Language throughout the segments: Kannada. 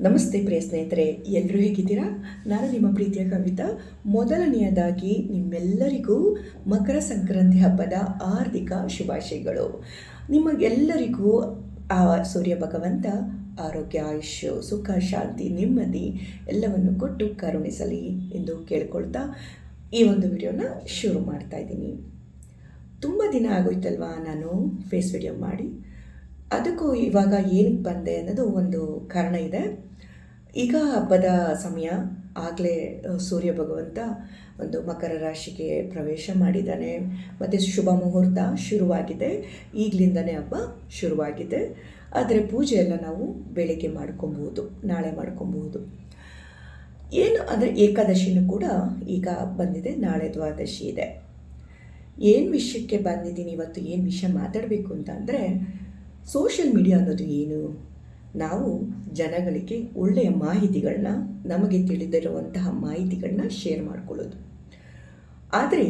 ನಮಸ್ತೆ ಪ್ರಿಯ ಸ್ನೇಹಿತರೆ ಎಲ್ಲರೂ ಹೇಗಿದ್ದೀರಾ? ನಾನು ನಿಮ್ಮ ಪ್ರೀತಿಯ ಕವಿತಾ. ಮೊದಲನೆಯದಾಗಿ ನಿಮ್ಮೆಲ್ಲರಿಗೂ ಮಕರ ಸಂಕ್ರಾಂತಿ ಹಬ್ಬದ ಆರ್ಥಿಕ ಶುಭಾಶಯಗಳು. ನಿಮಗೆಲ್ಲರಿಗೂ, ಆ, ಸೂರ್ಯ ಭಗವಂತ ಆರೋಗ್ಯ, ಆಯುಷ್ಯ, ಸುಖ, ಶಾಂತಿ, ನೆಮ್ಮದಿ ಎಲ್ಲವನ್ನು ಕೊಟ್ಟು ಕರುಣಿಸಲಿ ಎಂದು ಕೇಳ್ಕೊಳ್ತಾ ಈ ಒಂದು ವಿಡಿಯೋನ ಶುರು ಮಾಡ್ತಾ ಇದ್ದೀನಿ. ತುಂಬ ದಿನ ಆಗೋಯ್ತಲ್ವಾ ನಾನು ಫೇಸ್ ವಿಡಿಯೋ ಮಾಡಿ? ಅದಕ್ಕೂ ಇವಾಗ ಏನಕ್ಕೆ ಬಂದೆ ಅನ್ನೋದು ಒಂದು ಕಾರಣ ಇದೆ. ಈಗ ಹಬ್ಬದ ಸಮಯ ಆಗಲೇ ಸೂರ್ಯ ಭಗವಂತ ಒಂದು ಮಕರ ರಾಶಿಗೆ ಪ್ರವೇಶ ಮಾಡಿದ್ದಾನೆ. ಮತ್ತು ಶುಭ ಮುಹೂರ್ತ ಶುರುವಾಗಿದೆ. ಈಗಲಿಂದನೇ ಹಬ್ಬ ಶುರುವಾಗಿದೆ. ಆದರೆ ಪೂಜೆ ಎಲ್ಲ ನಾವು ಬೆಳಗ್ಗೆ ಮಾಡ್ಕೊಬಹುದು, ನಾಳೆ ಮಾಡ್ಕೊಬಹುದು. ಏನು ಅಂದರೆ ಏಕಾದಶಿನೂ ಕೂಡ ಈಗ ಬಂದಿದೆ, ನಾಳೆ ದ್ವಾದಶಿ ಇದೆ. ಏನು ವಿಷಯಕ್ಕೆ ಬಂದಿದ್ದೀನಿ, ಇವತ್ತು ಏನು ವಿಷಯ ಮಾತಾಡಬೇಕು ಅಂತ ಅಂದರೆ, ಸೋಷಿಯಲ್ ಮೀಡಿಯಾ ಅನ್ನೋದು ಏನು? ನಾವು ಜನಗಳಿಗೆ ಒಳ್ಳೆಯ ಮಾಹಿತಿಗಳನ್ನ ನಮಗೆ ತಿಳಿದಿರುವಂತಹ ಮಾಹಿತಿಗಳನ್ನ ಶೇರ್ ಮಾಡ್ಕೊಳ್ಳೋದು. ಆದರೆ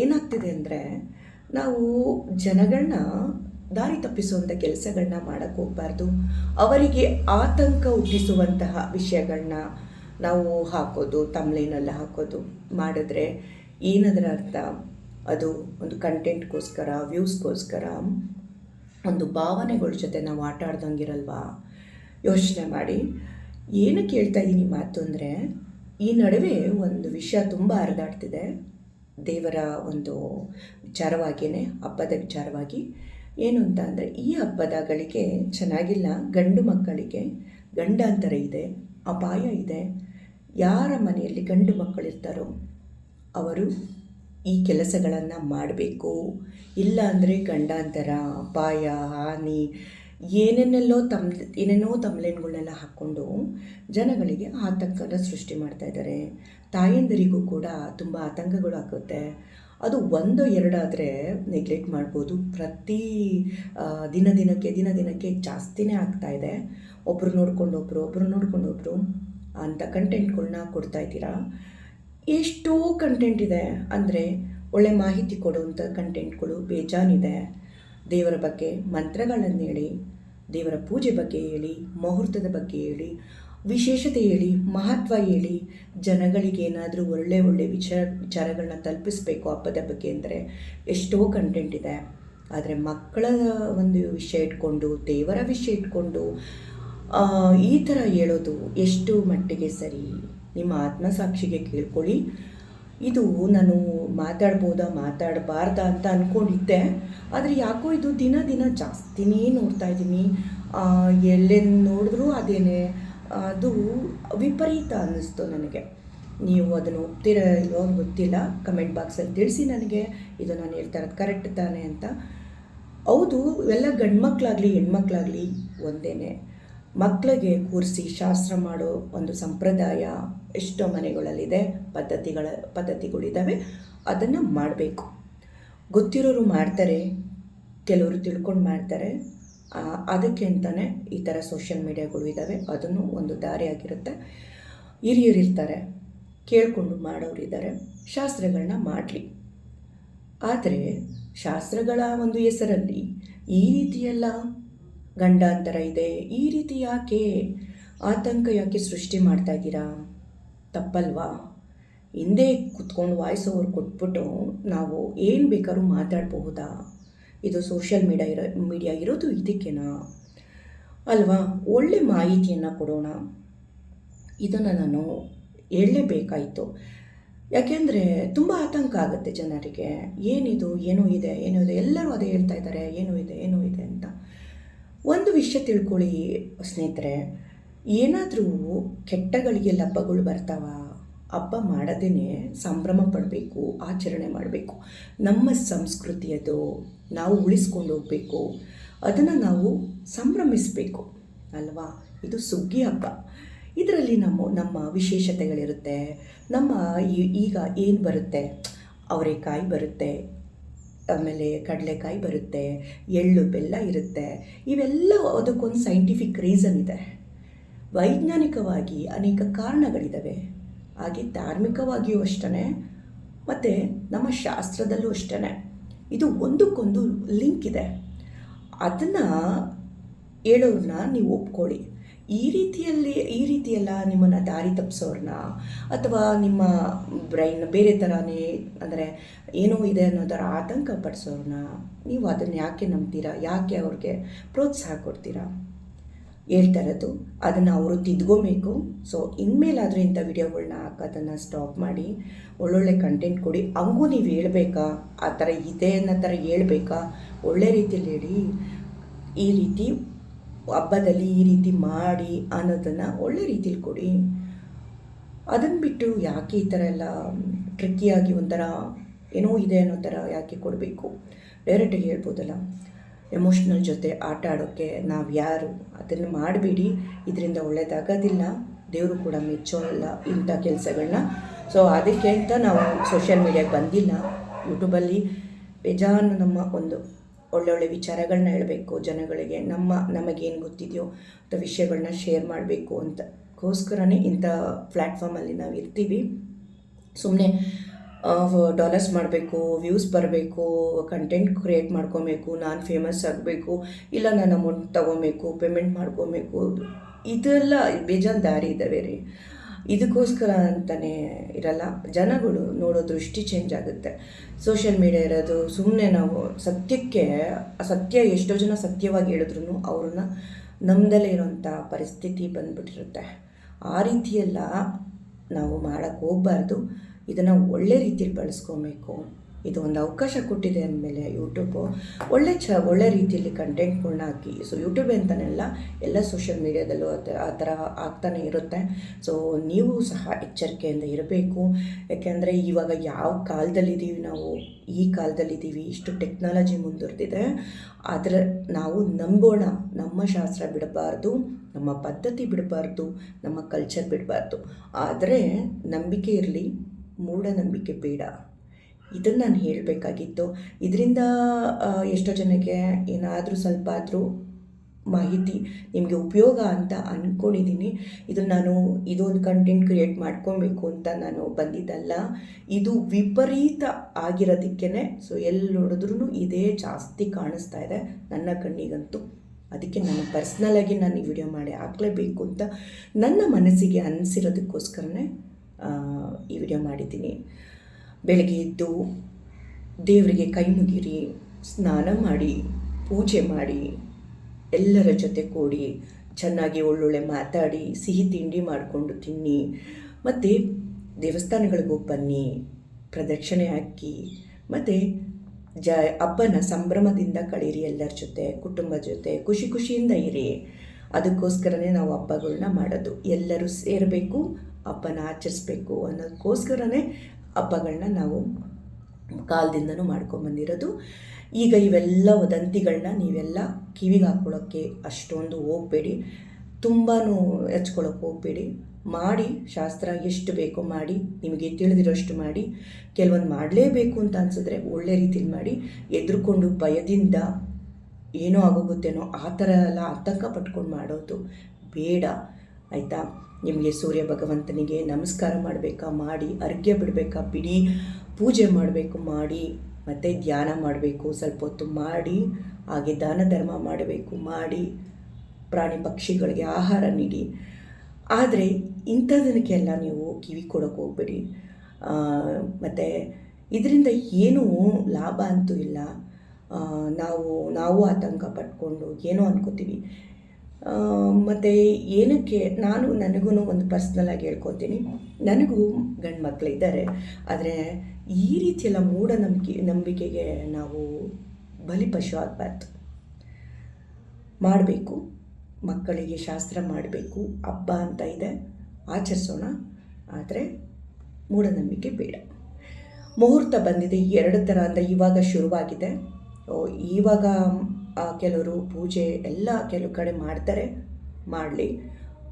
ಏನಾಗ್ತಿದೆ ಅಂದರೆ, ನಾವು ಜನಗಳನ್ನ ದಾರಿ ತಪ್ಪಿಸುವಂಥ ಕೆಲಸಗಳನ್ನ ಮಾಡೋಕ್ಕೆ ಹೋಗಬಾರ್ದು. ಅವರಿಗೆ ಆತಂಕ ಹುಟ್ಟಿಸುವಂತಹ ವಿಷಯಗಳನ್ನ ನಾವು ಹಾಕೋದು, ತಮ್ಲೈನೆಲ್ಲ ಹಾಕೋದು ಮಾಡಿದ್ರೆ ಏನದರ ಅರ್ಥ? ಅದು ಒಂದು ಕಂಟೆಂಟ್ಗೋಸ್ಕರ ವ್ಯೂಸ್ಗೋಸ್ಕರ ಒಂದು ಭಾವನೆಗಳ ಜೊತೆ ನಾವು ಆಟ ಆಡ್ದಂಗಿರಲ್ವಾ? ಯೋಚನೆ ಮಾಡಿ. ಏನು ಹೇಳ್ತಾ ಇದ್ದೀನಿ ಮಾತು ಅಂದರೆ, ಈ ನಡುವೆ ಒಂದು ವಿಷಯ ತುಂಬ ಹರಿದಾಡ್ತಿದೆ. ದೇವರ ಒಂದು ವಿಚಾರವಾಗಿಯೇ ಹಬ್ಬದ ವಿಚಾರವಾಗಿ. ಏನು ಅಂತ ಅಂದರೆ, ಈ ಹಬ್ಬದಗಳಿಗೆ ಚೆನ್ನಾಗಿಲ್ಲ, ಗಂಡು ಮಕ್ಕಳಿಗೆ ಗಂಡಾಂತರ ಇದೆ, ಅಪಾಯ ಇದೆ. ಯಾರ ಮನೆಯಲ್ಲಿ ಗಂಡು ಮಕ್ಕಳಿರ್ತಾರೋ, ಅವರು ಈ ಕೆಲಸಗಳನ್ನು ಮಾಡಬೇಕು. ಇಲ್ಲ ಅಂದರೆ ಗಂಡಾಂತರ, ಅಪಾಯ, ಹಾನಿ, ಏನೇನೆಲ್ಲೋ ತಮ್, ಏನೇನೋ ತಮ್ಲೇನ್ಗಳನ್ನೆಲ್ಲ ಹಾಕ್ಕೊಂಡು ಜನಗಳಿಗೆ ಆತಂಕನ ಸೃಷ್ಟಿ ಮಾಡ್ತಾ ಇದ್ದಾರೆ. ತಾಯಂದಿರಿಗೂ ಕೂಡ ತುಂಬ ಆತಂಕಗಳು ಆಗುತ್ತೆ. ಅದು ಒಂದು ಎರಡಾದರೆ ನೆಗ್ಲೆಕ್ಟ್ ಮಾಡ್ಬೋದು. ಪ್ರತಿ ದಿನ ದಿನಕ್ಕೆ ದಿನ ದಿನಕ್ಕೆ ಜಾಸ್ತಿನೇ ಆಗ್ತಾ ಇದೆ. ಒಬ್ಬರು ನೋಡ್ಕೊಂಡೊಬ್ರು ಒಬ್ಬರು ನೋಡ್ಕೊಂಡೊಬ್ರು ಅಂಥ ಕಂಟೆಂಟ್ಗಳನ್ನ ಕೊಡ್ತಾ ಇದ್ದೀರಾ? ಎಷ್ಟೋ ಕಂಟೆಂಟ್ ಇದೆ ಅಂದರೆ ಒಳ್ಳೆ ಮಾಹಿತಿ ಕೊಡುವಂಥ ಕಂಟೆಂಟ್ಗಳು ಬೇಜಾನಿದೆ. ದೇವರ ಬಗ್ಗೆ ಮಂತ್ರಗಳನ್ನು ಹೇಳಿ, ದೇವರ ಪೂಜೆ ಬಗ್ಗೆ ಹೇಳಿ, ಮುಹೂರ್ತದ ಬಗ್ಗೆ ಹೇಳಿ, ವಿಶೇಷತೆ ಹೇಳಿ, ಮಹತ್ವ ಹೇಳಿ, ಜನಗಳಿಗೆ ಏನಾದರೂ ಒಳ್ಳೆ ಒಳ್ಳೆ ವಿಚಾರ, ವಿಚಾರಗಳನ್ನ ತಲುಪಿಸ್ಬೇಕು ಹಬ್ಬದ ಬಗ್ಗೆ ಅಂದರೆ ಎಷ್ಟೋ ಕಂಟೆಂಟ್ ಇದೆ. ಆದರೆ ಮಕ್ಕಳ ಒಂದು ವಿಷಯ ಇಟ್ಕೊಂಡು, ದೇವರ ವಿಷಯ ಇಟ್ಕೊಂಡು ಈ ಥರ ಹೇಳೋದು ಎಷ್ಟು ಮಟ್ಟಿಗೆ ಸರಿ. ನಿಮ್ಮ ಆತ್ಮಸಾಕ್ಷಿಗೆ ಕೇಳ್ಕೊಳ್ಳಿ. ಇದು ನಾನು ಮಾತಾಡ್ಬೋದಾ, ಮಾತಾಡಬಾರ್ದಾ ಅಂತ ಅಂದ್ಕೊಂಡಿದ್ದೆ ಆದರೆ ಯಾಕೋ ಇದು ದಿನ ದಿನ ಜಾಸ್ತಿನೇ ನೋಡ್ತಾ ಇದ್ದೀನಿ. ಎಲ್ಲೆಲ್ಲಿ ನೋಡಿದ್ರೂ ಅದೇನೆ, ಅದು ವಿಪರೀತ ಅನ್ನಿಸ್ತು ನನಗೆ. ನೀವು ಅದನ್ನು ಒಪ್ತೀರ ಇಲ್ವೋ ಗೊತ್ತಿಲ್ಲ. ಕಮೆಂಟ್ ಬಾಕ್ಸಲ್ಲಿ ತಿಳಿಸಿ ನನಗೆ. ಇದು ನಾನು ಹೇಳ್ತಾ ಇರೋದು ಕರೆಕ್ಟ್ ತಾನೆ ಅಂತ. ಹೌದು, ಎಲ್ಲ ಗಂಡ್ಮಕ್ಳಾಗಲಿ, ಹೆಣ್ಮಕ್ಳಾಗಲಿ ಒಂದೇನೆ. ಮಕ್ಕಳಿಗೆ ಕೂರಿಸಿ ಶಾಸ್ತ್ರ ಮಾಡೋ ಒಂದು ಸಂಪ್ರದಾಯ ಎಷ್ಟೋ ಮನೆಗಳಲ್ಲಿದೆ, ಪದ್ಧತಿಗಳ, ಪದ್ಧತಿಗಳಿದ್ದಾವೆ, ಅದನ್ನು ಮಾಡಬೇಕು. ಗೊತ್ತಿರೋರು ಮಾಡ್ತಾರೆ, ಕೆಲವರು ತಿಳ್ಕೊಂಡು ಮಾಡ್ತಾರೆ. ಅದಕ್ಕೆ ಅಂತಲೇ ಈ ಥರ ಸೋಷಿಯಲ್ ಮೀಡಿಯಾಗಳು ಇದ್ದಾವೆ ಅದನ್ನು ಒಂದು ದಾರಿಯಾಗಿರುತ್ತೆ ಹಿರಿಯರಿರ್ತಾರೆ ಕೇಳಿಕೊಂಡು ಮಾಡೋರಿದ್ದಾರೆ ಶಾಸ್ತ್ರಗಳನ್ನ ಮಾಡಲಿ. ಆದರೆ ಶಾಸ್ತ್ರಗಳ ಒಂದು ಹೆಸರಲ್ಲಿ ಈ ರೀತಿಯೆಲ್ಲ ಗಂಡಾಂತರ ಇದೆ, ಈ ರೀತಿ ಯಾಕೆ ಆತಂಕ ಯಾಕೆ ಸೃಷ್ಟಿ ಮಾಡ್ತಾ ಇದ್ದೀರಾ? ತಪ್ಪಲ್ವಾ? ಹಿಂದೆ ಕುತ್ಕೊಂಡು ವಾಯ್ಸ್ ಓವರ್ ಕೊಟ್ಬಿಟ್ಟು ನಾವು ಏನು ಬೇಕಾದ್ರೂ ಮಾತಾಡಬಹುದಾ ಇದು ಸೋಷಿಯಲ್ ಮೀಡಿಯಾ ಇರೋ, ಮೀಡಿಯಾ ಇರೋದು ಇದಕ್ಕೇನಾ? ಅಲ್ವಾ? ಒಳ್ಳೆ ಮಾಹಿತಿಯನ್ನು ಕೊಡೋಣ. ಇದನ್ನು ನಾನು ಹೇಳಲೇಬೇಕಾಯಿತು. ಯಾಕೆಂದರೆ ತುಂಬ ಆತಂಕ ಆಗುತ್ತೆ ಜನರಿಗೆ. ಏನಿದು, ಏನೂ ಇದೆ ಏನೂ ಇದೆ. ಎಲ್ಲರೂ ಅದೇ ಹೇಳ್ತಾ ಇದ್ದಾರೆ. ಏನೂ ಇದೆ ಏನೂ ಇದೆ ಅಂತ. ಒಂದು ವಿಷಯ ತಿಳ್ಕೊಳ್ಳಿ ಸ್ನೇಹಿತರೆ. ಏನಾದರೂ ಕೆಟ್ಟಗಳಿಗೆ ಲಬ್ಬಗಳು ಬರ್ತಾವ, ಹಬ್ಬ ಮಾಡದೇ ಸಂಭ್ರಮ ಪಡಬೇಕು, ಆಚರಣೆ ಮಾಡಬೇಕು. ನಮ್ಮ ಸಂಸ್ಕೃತಿ ಅದು ನಾವು ಉಳಿಸ್ಕೊಂಡು ಹೋಗಬೇಕು. ಅದನ್ನು ನಾವು ಸಂಭ್ರಮಿಸಬೇಕು, ಅಲ್ವಾ? ಇದು ಸುಗ್ಗಿ ಹಬ್ಬ. ಇದರಲ್ಲಿ ನಮ್ಮ ನಮ್ಮ ವಿಶೇಷತೆಗಳಿರುತ್ತೆ. ನಮ್ಮ ಈಗ ಏನು ಬರುತ್ತೆ? ಅವರೆಕಾಯಿ ಬರುತ್ತೆ, ಆಮೇಲೆ ಕಡಲೆಕಾಯಿ ಬರುತ್ತೆ, ಎಳ್ಳು ಬೆಲ್ಲ ಇರುತ್ತೆ. ಇವೆಲ್ಲ ಅದಕ್ಕೊಂದು ಸೈಂಟಿಫಿಕ್ ರೀಸನ್ ಇದೆ. ವೈಜ್ಞಾನಿಕವಾಗಿ ಅನೇಕ ಕಾರಣಗಳಿದ್ದಾವೆ ಹಾಗೆ ಧಾರ್ಮಿಕವಾಗಿಯೂ ಅಷ್ಟೇ ಮತ್ತು ನಮ್ಮ ಶಾಸ್ತ್ರದಲ್ಲೂ ಅಷ್ಟೇ ಇದು ಒಂದಕ್ಕೊಂದು ಲಿಂಕ್ ಇದೆ. ಅದನ್ನು ಹೇಳೋರನ್ನ ನೀವು ಒಪ್ಕೊಳ್ಳಿ. ಈ ರೀತಿಯಲ್ಲಿ, ಈ ರೀತಿಯೆಲ್ಲ ನಿಮ್ಮನ್ನು ದಾರಿ ತಪ್ಪಿಸೋರನ್ನ ಅಥವಾ ನಿಮ್ಮ ಬ್ರೈನ್ ಬೇರೆ ಥರನೇ ಅಂದರೆ ಏನೋ ಇದೆ ಅನ್ನೋದರ ಆತಂಕ ಪಡಿಸೋರನ್ನ ನೀವು ಅದನ್ನು ಯಾಕೆ ನಂಬ್ತೀರಾ? ಯಾಕೆ ಅವ್ರಿಗೆ ಪ್ರೋತ್ಸಾಹ ಕೊಡ್ತೀರಾ? ಹೇಳ್ತಾ ಇರೋದು. ಅದನ್ನು ಅವರು ತಿದ್ಕೋಬೇಕು. ಸೊ ಇನ್ಮೇಲಾದರೂ ಇಂಥ ವಿಡಿಯೋಗಳನ್ನ ಹಾಕೋದನ್ನು ಸ್ಟಾಪ್ ಮಾಡಿ, ಒಳ್ಳೊಳ್ಳೆ ಕಂಟೆಂಟ್ ಕೊಡಿ. ಹಂಗೂ ನೀವು ಹೇಳ್ಬೇಕಾ? ಆ ಥರ ಇದೆ ಅನ್ನೋ ಥರ ಹೇಳ್ಬೇಕಾ? ಒಳ್ಳೆ ರೀತಿಯಲ್ಲಿ ಹೇಳಿ, ಈ ರೀತಿ ಹಬ್ಬದಲ್ಲಿ ಈ ರೀತಿ ಮಾಡಿ ಅನ್ನೋದನ್ನು ಒಳ್ಳೆ ರೀತಿಲಿ ಕೊಡಿ. ಅದನ್ನು ಬಿಟ್ಟು ಯಾಕೆ ಈ ಥರ ಎಲ್ಲ ಟ್ರಿಕ್ಕಿಯಾಗಿ ಒಂಥರ ಏನೋ ಇದೆ ಅನ್ನೋ ಥರ ಯಾಕೆ ಕೊಡಬೇಕು? ಡೈರೆಕ್ಟಾಗಿ ಹೇಳ್ಬೋದಲ್ಲ. ಎಮೋಷ್ನಲ್ ಜೊತೆ ಆಟ ಆಡೋಕ್ಕೆ ನಾವು ಯಾರು? ಅದನ್ನು ಮಾಡಬೇಡಿ. ಇದರಿಂದ ಒಳ್ಳೆಯದಾಗೋದಿಲ್ಲ ದೇವರು ಕೂಡ ಮೆಚ್ಚೋಲ್ಲ ಇಂಥ ಕೆಲಸಗಳನ್ನ ಸೊ ಅದಕ್ಕೆ ಅಂತ ನಾವು ಸೋಷಿಯಲ್ ಮೀಡಿಯಾಗೆ ಬಂದಿಲ್ಲ. ಯೂಟ್ಯೂಬಲ್ಲಿ ಬೇಜಾನು ನಮ್ಮ ಒಂದು ಒಳ್ಳೊಳ್ಳೆ ವಿಚಾರಗಳನ್ನ ಹೇಳಬೇಕು ಜನಗಳಿಗೆ. ನಮ್ಮ, ನಮಗೇನು ಗೊತ್ತಿದೆಯೋ ಅಂಥ ವಿಷಯಗಳನ್ನ ಶೇರ್ ಮಾಡಬೇಕು ಅಂತಕ್ಕೋಸ್ಕರನೇ ಇಂಥ ಪ್ಲ್ಯಾಟ್ಫಾರ್ಮಲ್ಲಿ ನಾವು ಇರ್ತೀವಿ. ಸುಮ್ಮನೆ ಡಾಲರ್ಸ್ ಮಾಡಬೇಕು ವ್ಯೂಸ್ ಬರಬೇಕು ಕಂಟೆಂಟ್ ಕ್ರಿಯೇಟ್ ಮಾಡ್ಕೊಬೇಕು, ನಾನು ಫೇಮಸ್ ಆಗಬೇಕು, ಇಲ್ಲ ನಾನು ಅಮೌಂಟ್ ತೊಗೊಬೇಕು ಪೇಮೆಂಟ್ ಮಾಡ್ಕೊಬೇಕು. ಇದೆಲ್ಲ ಬೇಜಾನ್ ದಾರಿ ಇದ್ದಾವೆ ರೀ ಇದಕ್ಕೋಸ್ಕರ ಅಂತಲೇ ಇರಲ್ಲ. ಜನಗಳು ನೋಡೋ ದೃಷ್ಟಿ ಚೇಂಜ್ ಆಗುತ್ತೆ. ಸೋಷಿಯಲ್ ಮೀಡಿಯಾ ಇರೋದು ಸುಮ್ಮನೆ ನಾವು ಸತ್ಯಕ್ಕೆ, ಸತ್ಯ ಎಷ್ಟೋ ಜನ ಸತ್ಯವಾಗಿ ಹೇಳಿದ್ರು ಅವ್ರನ್ನ ನಮ್ಮದಲ್ಲೇ ಇರೋಂಥ ಪರಿಸ್ಥಿತಿ ಬಂದ್ಬಿಟ್ಟಿರುತ್ತೆ. ಆ ರೀತಿಯೆಲ್ಲ ನಾವು ಮಾಡೋಕ್ಕೆ ಹೋಗಬಾರ್ದು. ಇದನ್ನು ಒಳ್ಳೆ ರೀತಿಯಲ್ಲಿ ಬಳಸ್ಕೊಬೇಕು. ಇದು ಒಂದು ಅವಕಾಶ ಕೊಟ್ಟಿದೆ ಅಂದಮೇಲೆ ಯೂಟ್ಯೂಬು ಒಳ್ಳೆ ಚ, ಒಳ್ಳೆ ರೀತಿಯಲ್ಲಿ ಕಂಟೆಂಟ್ಗಳ್ನ ಹಾಕಿ. ಸೊ ಯೂಟ್ಯೂಬ್ ಅಂತಲೇ ಎಲ್ಲ ಸೋಷಿಯಲ್ ಮೀಡ್ಯಾದಲ್ಲೂ ಆ ಥರ ಆಗ್ತಾನೆ ಇರುತ್ತೆ. ಸೊ ನೀವು ಸಹ ಎಚ್ಚರಿಕೆಯಿಂದ ಇರಬೇಕು. ಯಾಕೆಂದರೆ ಇವಾಗ ಯಾವ ಕಾಲದಲ್ಲಿದ್ದೀವಿ ನಾವು? ಈ ಕಾಲದಲ್ಲಿದ್ದೀವಿ. ಇಷ್ಟು ಟೆಕ್ನಾಲಜಿ ಮುಂದುವರೆದಿದೆ ಆದರೆ ನಾವು ನಂಬೋಣ. ನಮ್ಮ ಶಾಸ್ತ್ರ ಬಿಡಬಾರ್ದು. ನಮ್ಮ ಪದ್ಧತಿ ಬಿಡಬಾರ್ದು. ನಮ್ಮ ಕಲ್ಚರ್ ಬಿಡಬಾರ್ದು. ಆದರೆ ನಂಬಿಕೆ ಇರಲಿ. ಮೂಢನಂಬಿಕೆ ಬೇಡ. ಇದನ್ನು ನಾನು ಹೇಳಬೇಕಾಗಿತ್ತು. ಇದರಿಂದ ಎಷ್ಟೋ ಜನಕ್ಕೆ ಏನಾದರೂ ಸ್ವಲ್ಪ ಆದರೂ ಮಾಹಿತಿ ನಿಮಗೆ ಉಪಯೋಗ ಅಂತ ಅಂದ್ಕೊಂಡಿದ್ದೀನಿ ಇದು ನಾನು ಇದೊಂದು ಕಂಟೆಂಟ್ ಕ್ರಿಯೇಟ್ ಮಾಡ್ಕೊಬೇಕು ಅಂತ ನಾನು ಬಂದಿದ್ದಲ್ಲ. ಇದು ವಿಪರೀತ ಆಗಿರೋದಕ್ಕೇ ಸೊ ಎಲ್ಲಿ ನೋಡಿದ್ರೂ ಇದೇ ಜಾಸ್ತಿ ಕಾಣಿಸ್ತಾ ಇದೆ ನನ್ನ ಕಣ್ಣಿಗಂತೂ. ಅದಕ್ಕೆ ನಾನು ಪರ್ಸ್ನಲಾಗಿ ನಾನು ಈ ವಿಡಿಯೋ ಮಾಡಿ ಹಾಕಲೇಬೇಕು ಅಂತ ನನ್ನ ಮನಸ್ಸಿಗೆ ಅನಿಸಿರೋದಕ್ಕೋಸ್ಕರನೇ ಈ ವಿಡಿಯೋ ಮಾಡಿದ್ದೀನಿ. ಬೆಳಗ್ಗೆ ಎದ್ದು ದೇವರಿಗೆ ಕೈ ಮುಗಿರಿ, ಸ್ನಾನ ಮಾಡಿ, ಪೂಜೆ ಮಾಡಿ, ಎಲ್ಲರ ಜೊತೆ ಕೂಡಿ ಚೆನ್ನಾಗಿ ಒಳ್ಳೊಳ್ಳೆ ಮಾತಾಡಿ, ಸಿಹಿ ತಿಂಡಿ ಮಾಡಿಕೊಂಡು ತಿನ್ನಿ. ಮತ್ತು ದೇವಸ್ಥಾನಗಳಿಗೆ ಬನ್ನಿ, ಪ್ರದಕ್ಷಿಣೆ ಹಾಕಿ, ಮತ್ತು ಜ, ಹಬ್ಬನ ಸಂಭ್ರಮದಿಂದ ಕಳೀರಿ ಎಲ್ಲರ ಜೊತೆ ಕುಟುಂಬ ಜೊತೆ, ಖುಷಿ ಖುಷಿಯಿಂದ ಇರಿ. ಅದಕ್ಕೋಸ್ಕರನೇ ನಾವು ಹಬ್ಬಗಳನ್ನ ಮಾಡೋದು. ಎಲ್ಲರೂ ಸೇರಬೇಕು, ಹಬ್ಬನ ಆಚರಿಸ್ಬೇಕು ಅನ್ನೋದಕ್ಕೋಸ್ಕರನೇ ಹಬ್ಬಗಳನ್ನ ನಾವು ಕಾಲದಿಂದನೂ ಮಾಡ್ಕೊಂಬಂದಿರೋದು ಈಗ ಇವೆಲ್ಲ ವದಂತಿಗಳನ್ನ ನೀವೆಲ್ಲ ಕಿವಿಗೆ ಹಾಕ್ಕೊಳ್ಳೋಕ್ಕೆ ಅಷ್ಟೊಂದು ಹೋಗಬೇಡಿ. ತುಂಬಾ ಹೆಚ್ಕೊಳ್ಳೋಕೆ ಹೋಗಬೇಡಿ. ಮಾಡಿ, ಶಾಸ್ತ್ರ ಎಷ್ಟು ಬೇಕೋ ಮಾಡಿ, ನಿಮಗೆ ತಿಳಿದಿರೋಷ್ಟು ಮಾಡಿ. ಕೆಲವೊಂದು ಮಾಡಲೇಬೇಕು ಅಂತ ಅನಿಸಿದ್ರೆ ಒಳ್ಳೆ ರೀತಿಲಿ ಮಾಡಿ. ಎದುರುಕೊಂಡು ಭಯದಿಂದ ಏನೋ ಆಗೋಗುತ್ತೇನೋ ಆ ಥರ ಎಲ್ಲ ಆತಂಕ ಪಟ್ಕೊಂಡು ಮಾಡೋದು ಬೇಡ, ಆಯಿತಾ? ನಿಮಗೆ ಸೂರ್ಯ ಭಗವಂತನಿಗೆ ನಮಸ್ಕಾರ ಮಾಡಬೇಕಾ? ಮಾಡಿ, ಅರ್ಘ್ಯ ಬಿಡಬೇಕಾ? ಬಿಡಿ, ಪೂಜೆ ಮಾಡಬೇಕು, ಮಾಡಿ, ಮತ್ತು ಧ್ಯಾನ ಮಾಡಬೇಕು, ಸ್ವಲ್ಪ ಹೊತ್ತು ಮಾಡಿ, ಹಾಗೆ ದಾನ ಧರ್ಮ ಮಾಡಬೇಕು, ಮಾಡಿ, ಪ್ರಾಣಿ ಪಕ್ಷಿಗಳಿಗೆ ಆಹಾರ ನೀಡಿ. ಆದರೆ ಇಂಥದಕ್ಕೆಲ್ಲ ನೀವು ಕಿವಿ ಕೊಡೋಕೆ ಹೋಗ್ಬೇಡಿ. ಮತ್ತು ಇದರಿಂದ ಏನೂ ಲಾಭ ಅಂತೂ ಇಲ್ಲ. ನಾವು ನಾವು ಆತಂಕ ಪಟ್ಕೊಂಡು ಏನೋ ಅನ್ಕೋತೀವಿ. ಮತ್ತು ಏನಕ್ಕೆ ನಾನು ನನಗೂ ಒಂದು ಪರ್ಸ್ನಲಾಗಿ ಹೇಳ್ಕೊತೀನಿ. ನನಗೂ ಗಂಡು ಮಕ್ಕಳಿದ್ದಾರೆ ಆದರೆ ಈ ರೀತಿಯೆಲ್ಲ ಮೂಢನಂಬಿಕೆ, ನಂಬಿಕೆಗೆ ನಾವು ಬಲಿಪಶು ಆಗಬಾರ್ದು ಮಾಡಬೇಕು, ಮಕ್ಕಳಿಗೆ ಶಾಸ್ತ್ರ ಮಾಡಬೇಕು, ಹಬ್ಬ ಅಂತ ಇದೆ, ಆಚರಿಸೋಣ. ಆದರೆ ಮೂಢನಂಬಿಕೆ ಬೇಡ. ಮುಹೂರ್ತ ಬಂದಿದೆ, ಎರಡು ಥರ ಅಂದರೆ ಇವಾಗ ಶುರುವಾಗಿದೆ. ಇವಾಗ ಕೆಲವರು ಪೂಜೆ ಎಲ್ಲ ಕೆಲವು ಕಡೆ ಮಾಡ್ತಾರೆ, ಮಾಡಲಿ.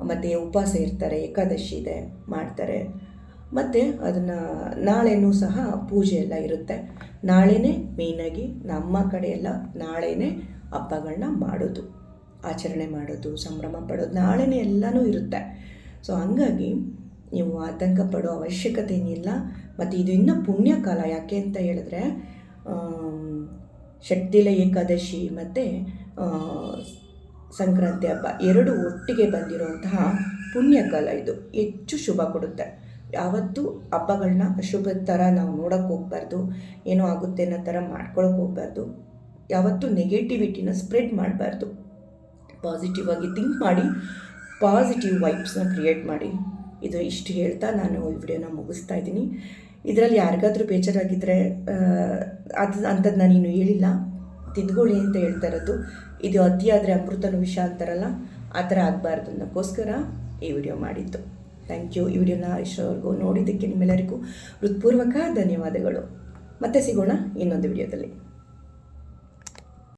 ಮತ್ತು ಉಪವಾಸ ಇರ್ತಾರೆ, ಏಕಾದಶಿ ಇದೆ, ಮಾಡ್ತಾರೆ. ಮತ್ತು ಅದನ್ನು ನಾಳೆನೂ ಸಹ ಪೂಜೆ ಎಲ್ಲ ಇರುತ್ತೆ. ನಾಳೆನೇ ಮೇಯ್ನಾಗಿ ನಮ್ಮ ಕಡೆ ಎಲ್ಲ ನಾಳೆನೇ ಹಬ್ಬಗಳನ್ನ ಮಾಡೋದು, ಆಚರಣೆ ಮಾಡೋದು, ಸಂಭ್ರಮ ಪಡೋದು, ನಾಳೆನೇ ಎಲ್ಲನೂ ಇರುತ್ತೆ. ಸೊ ಹಂಗಾಗಿ ನೀವು ಆತಂಕ ಪಡೋ ಅವಶ್ಯಕತೆ ಏನಿಲ್ಲ. ಮತ್ತು ಇದು ಇನ್ನೂ ಪುಣ್ಯಕಾಲ ಯಾಕೆ ಅಂತ ಹೇಳಿದ್ರೆ ಶಕ್ತಿಲ ಏಕಾದಶಿ ಮತ್ತು ಸಂಕ್ರಾಂತಿ ಹಬ್ಬ ಎರಡು ಒಟ್ಟಿಗೆ ಬಂದಿರುವಂತಹ ಪುಣ್ಯಕಾಲ ಇದು. ಹೆಚ್ಚು ಶುಭ ಕೊಡುತ್ತೆ. ಯಾವತ್ತೂ ಹಬ್ಬಗಳನ್ನ ಅಶುಭ ಥರ ನಾವು ನೋಡೋಕ್ಕೆ ಹೋಗ್ಬಾರ್ದು, ಏನೋ ಆಗುತ್ತೆ ಅನ್ನೋ ಥರ ಮಾಡ್ಕೊಳಕ್ಕೆ ಹೋಗ್ಬಾರ್ದು. ಯಾವತ್ತೂ ನೆಗೆಟಿವಿಟಿನ ಸ್ಪ್ರೆಡ್ ಮಾಡಬಾರ್ದು. ಪಾಸಿಟಿವ್ ಆಗಿ ಥಿಂಕ್ ಮಾಡಿ ಪಾಸಿಟಿವ್ ವೈಬ್ಸ್ನ ಕ್ರಿಯೇಟ್ ಮಾಡಿ. ಇದು ಇಷ್ಟು ಹೇಳ್ತಾ ನಾನು ಈ ವಿಡಿಯೋನ ಮುಗಿಸ್ತಾ ಇದ್ದೀನಿ. ಇದರಲ್ಲಿ ಯಾರಿಗಾದರೂ ಬೇಜಾರಾಗಿದ್ದರೆ ಅದು ಅಂಥದ್ದು ನೀನು ಹೇಳಿಲ್ಲ. ತಿದ್ಕೊಳ್ಳಿ ಅಂತ ಹೇಳ್ತಾ ಇರೋದು. ಇದು ಅತಿಯಾದರೆ ಅಮೃತನ ವಿಷ ಅಂತಾರಲ್ಲ, ಆ ಥರ ಆಗಬಾರ್ದು ಅನ್ನೋಕ್ಕೋಸ್ಕರ ಈ ವಿಡಿಯೋ ಮಾಡಿದ್ದು. ಥ್ಯಾಂಕ್ ಯು ಈ ವಿಡಿಯೋನ ಇಷ್ಟವರೆಗೂ ನೋಡಿದ್ದಕ್ಕೆ ನಿಮ್ಮೆಲ್ಲರಿಗೂ ಹೃತ್ಪೂರ್ವಕ ಧನ್ಯವಾದಗಳು. ಮತ್ತೆ ಸಿಗೋಣ ಇನ್ನೊಂದು ವಿಡಿಯೋದಲ್ಲಿ.